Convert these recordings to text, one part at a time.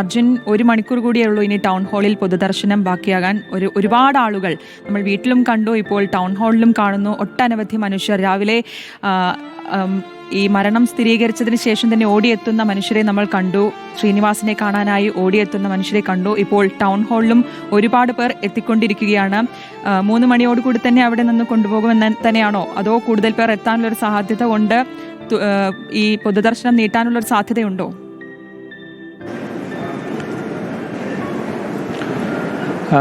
അർജുൻ ഒരു മണിക്കൂർ കൂടിയേ ഉള്ളൂ ഇനി ടൗൺ ഹാളിൽ പൊതുദർശനം ബാക്കിയാകാൻ. ഒരു ഒരുപാട് ആളുകൾ നമ്മൾ വീട്ടിലും കണ്ടു ഇപ്പോൾ ടൗൺ ഹാളിലും കാണുന്നു. ഒട്ടനവധി മനുഷ്യർ രാവിലെ ഈ മരണം സ്ഥിരീകരിച്ചതിന് ശേഷം തന്നെ ഓടിയെത്തുന്ന മനുഷ്യരെ നമ്മൾ കണ്ടു. ശ്രീനിവാസിനെ കാണാനായി ഓടിയെത്തുന്ന മനുഷ്യരെ കണ്ടു. ഇപ്പോൾ ടൗൺ ഹാളിലും ഒരുപാട് പേർ എത്തിക്കൊണ്ടിരിക്കുകയാണ്. മൂന്ന് മണിയോടുകൂടി തന്നെ അവിടെ നിന്ന് കൊണ്ടുപോകുമെന്ന് തന്നെയാണോ? അതോ കൂടുതൽ പേർ എത്താനുള്ളൊരു സാധ്യത കൊണ്ട് ഈ പൊതുദർശനം നീട്ടാനുള്ളൊരു സാധ്യതയുണ്ടോ?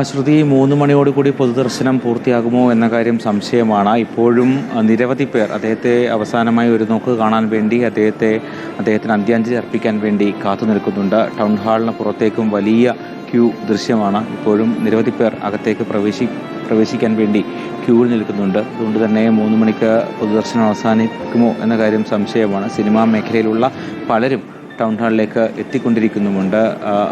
ശ്രുതി മൂന്ന് മണിയോടുകൂടി പൊതുദർശനം പൂർത്തിയാകുമോ എന്ന കാര്യം സംശയമാണ്. ഇപ്പോഴും നിരവധി പേർ അദ്ദേഹത്തെ അവസാനമായി ഒരു നോക്ക് കാണാൻ വേണ്ടി അദ്ദേഹത്തെ അദ്ദേഹത്തിന് അന്ത്യാഞ്ജലി അർപ്പിക്കാൻ വേണ്ടി കാത്തു നിൽക്കുന്നുണ്ട്. ടൗൺ ഹാളിന് പുറത്തേക്കും വലിയ ക്യൂ ദൃശ്യമാണ്. ഇപ്പോഴും നിരവധി പേർ അകത്തേക്ക് പ്രവേശി പ്രവേശിക്കാൻ വേണ്ടി ക്യൂവിൽ നിൽക്കുന്നുണ്ട്. അതുകൊണ്ട് തന്നെ മൂന്ന് മണിക്ക് പൊതുദർശനം അവസാനിക്കുമോ എന്ന കാര്യം സംശയമാണ്. സിനിമാ മേഖലയിലുള്ള പലരും ടൗൺ ഹാളിലേക്ക് എത്തിക്കൊണ്ടിരിക്കുന്നുമുണ്ട്.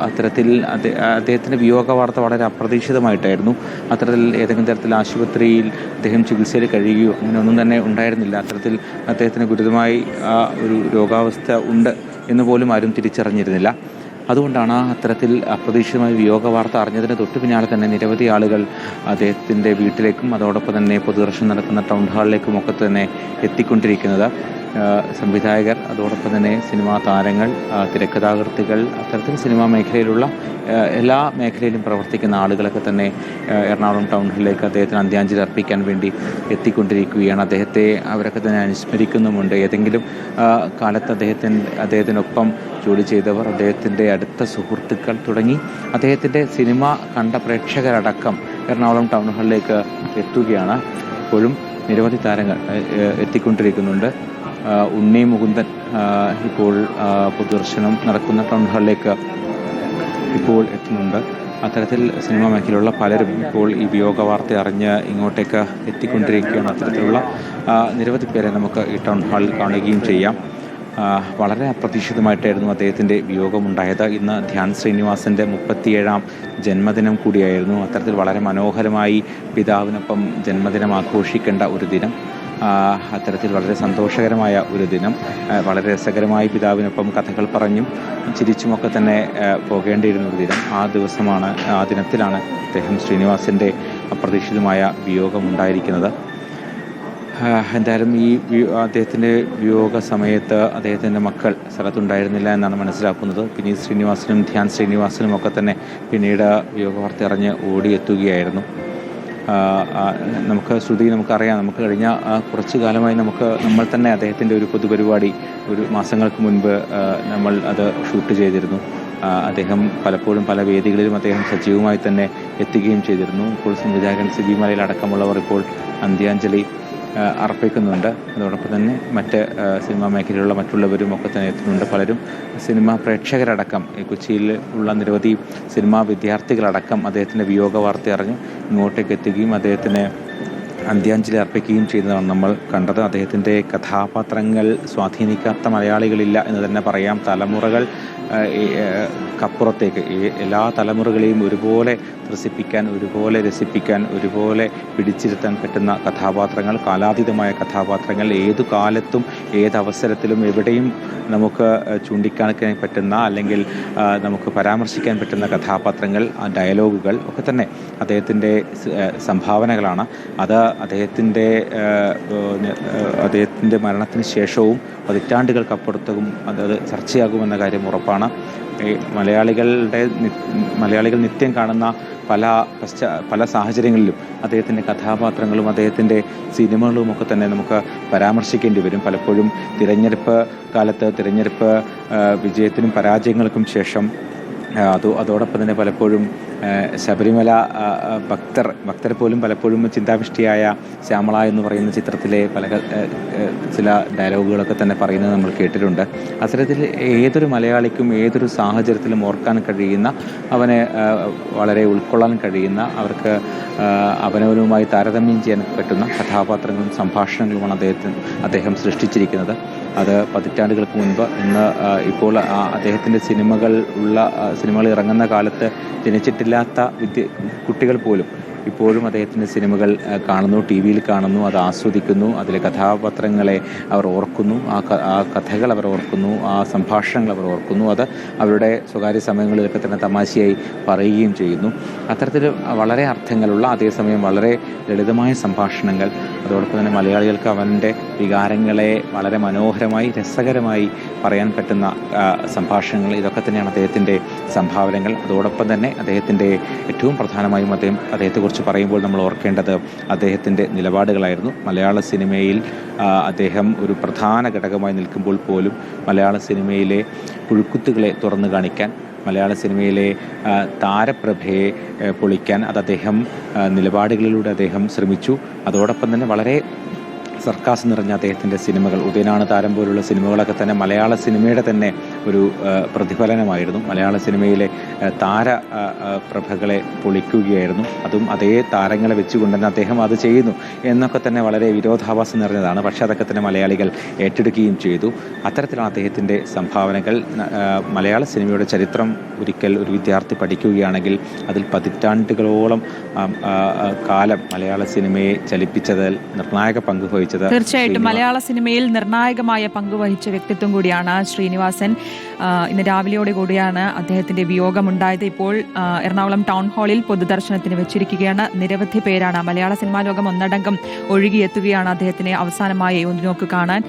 അത്തരത്തിൽ അദ്ദേ- അദ്ദേഹത്തിന്റെ വിയോഗ വാർത്ത വളരെ അപ്രതീക്ഷിതമായിട്ടായിരുന്നു. അത്തരത്തിൽ ഏതെങ്കിലും തരത്തിൽ ആശുപത്രിയിൽ അദ്ദേഹം ചികിത്സയിൽ കഴിയുകയോ അങ്ങനെ ഒന്നും തന്നെ ഉണ്ടായിരുന്നില്ല. അത്തരത്തിൽ അദ്ദേഹത്തിന് ഗുരുതരമായി ആ ഒരു രോഗാവസ്ഥ ഉണ്ട് എന്ന് പോലും ആരും തിരിച്ചറിഞ്ഞിരുന്നില്ല. അതുകൊണ്ടാണ് അത്തരത്തിൽ അപ്രതീക്ഷിതമായ വിയോഗ വാർത്ത അറിഞ്ഞതിന് തൊട്ട് പിന്നാലെ തന്നെ നിരവധി ആളുകൾ അദ്ദേഹത്തിന്റെ വീട്ടിലേക്കും അതോടൊപ്പം തന്നെ പൊതുദർശനം നടക്കുന്ന ടൗൺ ഹാളിലേക്കും ഒക്കെ തന്നെ എത്തിക്കൊണ്ടിരിക്കുന്നത്. സംവിധായകർ അതോടൊപ്പം തന്നെ സിനിമാ താരങ്ങൾ തിരക്കഥാകൃത്തുകൾ അത്തരത്തിൽ സിനിമാ മേഖലയിലുള്ള എല്ലാ മേഖലയിലും പ്രവർത്തിക്കുന്ന ആളുകളൊക്കെ തന്നെ എറണാകുളം ടൗൺ ഹാളിലേക്ക് അദ്ദേഹത്തിന് അന്ത്യാഞ്ജലി അർപ്പിക്കാൻ വേണ്ടി എത്തിക്കൊണ്ടിരിക്കുകയാണ്. അദ്ദേഹത്തെ അവരൊക്കെ തന്നെ അനുസ്മരിക്കുന്നുമുണ്ട്. ഏതെങ്കിലും കാലത്ത് അദ്ദേഹത്തിന് അദ്ദേഹത്തിനൊപ്പം ജോലി ചെയ്തവർ അദ്ദേഹത്തിന്റെ അടുത്ത സുഹൃത്തുക്കൾ തുടങ്ങി അദ്ദേഹത്തിന്റെ സിനിമ കണ്ട പ്രേക്ഷകരടക്കം എറണാകുളം ടൗൺ ഹാളിലേക്ക് എത്തുകയാണ്. ഇപ്പോഴും നിരവധി താരങ്ങൾ എത്തിക്കൊണ്ടിരിക്കുന്നുണ്ട്. ഉണ്ണി മുകുന്ദൻ ഇപ്പോൾ പൊതുദർശനം നടക്കുന്ന ടൗൺ ഹാളിലേക്ക് ഇപ്പോൾ എത്തുന്നുണ്ട്. അത്തരത്തിൽ സിനിമാ മേഖലയിലുള്ള പലരും ഇപ്പോൾ ഈ വിയോഗ വാർത്ത അറിഞ്ഞ് ഇങ്ങോട്ടേക്ക് എത്തിക്കൊണ്ടിരിക്കുകയാണ്. അത്തരത്തിലുള്ള നിരവധി പേരെ നമുക്ക് ഈ ടൗൺ ഹാളിൽ കാണുകയും ചെയ്യാം. വളരെ അപ്രതീക്ഷിതമായിട്ടായിരുന്നു അദ്ദേഹത്തിന്റെ വിയോഗമുണ്ടായത്. ഇന്ന് ധ്യാൻ ശ്രീനിവാസന്റെ മുപ്പത്തിയേഴാം ജന്മദിനം കൂടിയായിരുന്നു. അത്തരത്തിൽ വളരെ മനോഹരമായി പിതാവിനൊപ്പം ജന്മദിനം ആഘോഷിക്കേണ്ട ഒരു ദിനം. അത്തരത്തിൽ വളരെ സന്തോഷകരമായ ഒരു ദിനം. വളരെ രസകരമായി പിതാവിനൊപ്പം കഥകൾ പറഞ്ഞും ചിരിച്ചുമൊക്കെ തന്നെ പോകേണ്ടിയിരുന്ന ഒരു ദിനം. ആ ദിവസമാണ് ആ ദിനത്തിലാണ് അദ്ദേഹം ശ്രീനിവാസിന്റെ അപ്രതീക്ഷിതമായ വിയോഗമുണ്ടായിരിക്കുന്നത് എന്തായാലും ഈ അദ്ദേഹത്തിന്റെ വിയോഗ സമയത്ത് അദ്ദേഹത്തിന്റെ മക്കൾ സ്ഥലത്തുണ്ടായിരുന്നില്ല എന്നാണ് മനസ്സിലാക്കുന്നത്. പിന്നീട് ശ്രീനിവാസനും ധ്യാൻ ശ്രീനിവാസനും ഒക്കെ തന്നെ പിന്നീട് വിയോഗ വാർത്ത അറിഞ്ഞ് ഓടിയെത്തുകയായിരുന്നു. നമുക്ക് ശ്രുതി നമുക്കറിയാം നമുക്ക് കഴിഞ്ഞ കുറച്ച് കാലമായി നമുക്ക് നമ്മൾ തന്നെ അദ്ദേഹത്തിന്റെ ഒരു പൊതുപരിപാടി ഒരു മാസങ്ങൾക്ക് മുൻപ് നമ്മൾ അത് ഷൂട്ട് ചെയ്തിരുന്നു. അദ്ദേഹം പലപ്പോഴും പല വേദികളിലും അദ്ദേഹം സജീവമായി തന്നെ എത്തുകയും ചെയ്തിരുന്നു. ഇപ്പോൾ സംവിധായകൻ സിബി മലയിൽ അടക്കമുള്ളവർ ഇപ്പോൾ അന്ത്യാഞ്ജലി അർപ്പിക്കുന്നുണ്ട്. അതോടൊപ്പം തന്നെ മറ്റ് സിനിമാ മേഖലയിലുള്ള മറ്റുള്ളവരും ഒക്കെ തന്നെ എത്തുന്നുണ്ട്. പലരും സിനിമാ പ്രേക്ഷകരടക്കം കൊച്ചിയിൽ ഉള്ള നിരവധി സിനിമാ വിദ്യാർത്ഥികളടക്കം അദ്ദേഹത്തിന്റെ വിയോഗ വാർത്ത അറിഞ്ഞ് ഇങ്ങോട്ടേക്ക് എത്തുകയും അദ്ദേഹത്തിന് അന്ത്യാഞ്ജലി അർപ്പിക്കുകയും ചെയ്യുന്നതാണ് നമ്മൾ കണ്ടത്. അദ്ദേഹത്തിന്റെ കഥാപാത്രങ്ങൾ സ്വാധീനിക്കാത്ത മലയാളികളില്ല എന്ന് തന്നെ പറയാം. തലമുറകൾ ഈ എല്ലാ തലമുറകളെയും ഒരുപോലെ ത്രസിപ്പിക്കാൻ ഒരുപോലെ രസിപ്പിക്കാൻ ഒരുപോലെ പിടിച്ചിരുത്താൻ പറ്റുന്ന കഥാപാത്രങ്ങൾ കാലാതീതമായ കഥാപാത്രങ്ങൾ ഏതു കാലത്തും ഏതവസരത്തിലും എവിടെയും നമുക്ക് ചൂണ്ടിക്കാണിക്കാൻ പറ്റുന്ന അല്ലെങ്കിൽ നമുക്ക് പരാമർശിക്കാൻ പറ്റുന്ന കഥാപാത്രങ്ങൾ ഡയലോഗുകൾ ഒക്കെ തന്നെ അദ്ദേഹത്തിന്റെ സംഭാവനകളാണ്. അത് അദ്ദേഹത്തിന്റെ അദ്ദേഹത്തിന്റെ മരണത്തിന് ശേഷവും പതിറ്റാണ്ടുകൾക്കപ്പുറത്തും അത് ചർച്ചയാകുമെന്ന കാര്യം ഉറപ്പാണ്. ഈ മലയാളികളുടെ മലയാളികൾ നിത്യം കാണുന്ന പല പശ്ചാ പല സാഹചര്യങ്ങളിലും അദ്ദേഹത്തിന്റെ കഥാപാത്രങ്ങളും അദ്ദേഹത്തിന്റെ സിനിമകളും ഒക്കെ തന്നെ നമുക്ക് പരാമർശിക്കേണ്ടി വരും. പലപ്പോഴും തിരഞ്ഞെടുപ്പ് കാലത്ത് തിരഞ്ഞെടുപ്പ് വിജയത്തിനും പരാജയങ്ങൾക്കും ശേഷം അതോ അതോടൊപ്പം തന്നെ പലപ്പോഴും ശബരിമല ഭക്തർ ഭക്തരെ പോലും പലപ്പോഴും ചിന്താവിഷ്ടിയായ ശ്യാമള എന്ന് പറയുന്ന ചിത്രത്തിലെ പല ചില ഡയലോഗുകളൊക്കെ തന്നെ പറയുന്നത് നമ്മൾ കേട്ടിട്ടുണ്ട്. അത്തരത്തിൽ ഏതൊരു മലയാളിക്കും ഏതൊരു സാഹചര്യത്തിലും ഓർക്കാൻ കഴിയുന്ന അവനെ വളരെ ഉൾക്കൊള്ളാൻ കഴിയുന്ന അവർക്ക് അവനവനുമായി താരതമ്യം ചെയ്യാൻ പറ്റുന്ന കഥാപാത്രങ്ങളും സംഭാഷണങ്ങളുമാണ് അദ്ദേഹത്തിന് അദ്ദേഹം സൃഷ്ടിച്ചിരിക്കുന്നത്. അത് പതിറ്റാണ്ടുകൾക്ക് മുൻപ് ഇന്ന് ഇപ്പോൾ അദ്ദേഹത്തിന്റെ സിനിമകൾ ഉള്ള സിനിമകൾ ഇറങ്ങുന്ന കാലത്ത് ജനിച്ചിട്ടില്ലാത്ത വിദ്യ കുട്ടികൾ പോലും. ഇപ്പോഴും അദ്ദേഹത്തിന്റെ സിനിമകൾ കാണുന്നു ടി വിയിൽ കാണുന്നു അത് ആസ്വദിക്കുന്നു അതിലെ കഥാപാത്രങ്ങളെ അവർ ഓർക്കുന്നു ആ ആ കഥകൾ അവർ ഓർക്കുന്നു ആ സംഭാഷണങ്ങൾ അവർ ഓർക്കുന്നു അത് അവരുടെ സ്വകാര്യ സമയങ്ങളിലൊക്കെ തന്നെ തമാശയായി പറയുകയും ചെയ്യുന്നു. അത്തരത്തിൽ വളരെ അർത്ഥങ്ങളുള്ള അതേസമയം വളരെ ലളിതമായ സംഭാഷണങ്ങൾ അതോടൊപ്പം തന്നെ മലയാളികൾക്ക് അവന്റെ വികാരങ്ങളെ വളരെ മനോഹരമായി രസകരമായി പറയാൻ പറ്റുന്ന സംഭാഷണങ്ങൾ ഇതൊക്കെ തന്നെയാണ് അദ്ദേഹത്തിന്റെ സംഭാവനകൾ. അതോടൊപ്പം തന്നെ അദ്ദേഹത്തിന്റെ ഏറ്റവും പ്രധാനമായും അദ്ദേഹം അദ്ദേഹത്തെക്കുറിച്ച് പറയുമ്പോൾ നമ്മൾ ഓർക്കേണ്ടത് അദ്ദേഹത്തിന്റെ നിലപാടുകളായിരുന്നു. മലയാള സിനിമയിൽ അദ്ദേഹം ഒരു പ്രധാന ഘടകമായി നിൽക്കുമ്പോൾ പോലും മലയാള സിനിമയിലെ പുഴുക്കുത്തുകളെ തുറന്നു കാണിക്കാൻ മലയാള സിനിമയിലെ താരപ്രഭയെ പൊളിക്കാൻ അത് അദ്ദേഹം നിലപാടുകളിലൂടെ അദ്ദേഹം ശ്രമിച്ചു. അതോടൊപ്പം തന്നെ വളരെ സർക്കാസ് നിറഞ്ഞ അദ്ദേഹത്തിന്റെ സിനിമകൾ. ഉദയനാണ് താരം പോലുള്ള സിനിമകളൊക്കെ തന്നെ മലയാള സിനിമയുടെ തന്നെ ഒരു പ്രതിഫലനമായിരുന്നു. മലയാള സിനിമയിലെ താര പ്രഭകളെ പൊളിക്കുകയായിരുന്നു. അതും അതേ താരങ്ങളെ വെച്ചുകൊണ്ട് തന്നെ അദ്ദേഹം അത് ചെയ്യുന്നു എന്നൊക്കെ തന്നെ വളരെ വിരോധാഭാസം നിറഞ്ഞതാണ്. പക്ഷേ അതൊക്കെ തന്നെ മലയാളികൾ ഏറ്റെടുക്കുകയും ചെയ്തു. അത്തരത്തിലാണ് അദ്ദേഹത്തിന്റെ സംഭാവനകൾ. മലയാള സിനിമയുടെ ചരിത്രം ഒരിക്കൽ ഒരു വിദ്യാർത്ഥി പഠിക്കുകയാണെങ്കിൽ അതിൽ പതിറ്റാണ്ടുകളോളം കാലം മലയാള സിനിമയെ ചലിപ്പിച്ചതിൽ നിർണായക പങ്ക് വഹിച്ചത് തീർച്ചയായിട്ടും. മലയാള സിനിമയിൽ നിർണായകമായ പങ്കുവഹിച്ച വ്യക്തിത്വം കൂടിയാണ് ശ്രീനിവാസൻ. ഇന്ന് രാവിലെയോടെ കൂടിയാണ് അദ്ദേഹത്തിന്റെ വിയോഗമുണ്ടായത്. ഇപ്പോൾ എറണാകുളം ടൗൺ ഹാളിൽ പൊതുദർശനത്തിന് വെച്ചിരിക്കുകയാണ്. നിരവധി പേരാണ് മലയാള സിനിമാ ലോകം ഒന്നടങ്കം ഒഴുകിയെത്തുകയാണ് അദ്ദേഹത്തിനെ അവസാനമായി ഒന്ന് നോക്ക് കാണാൻ.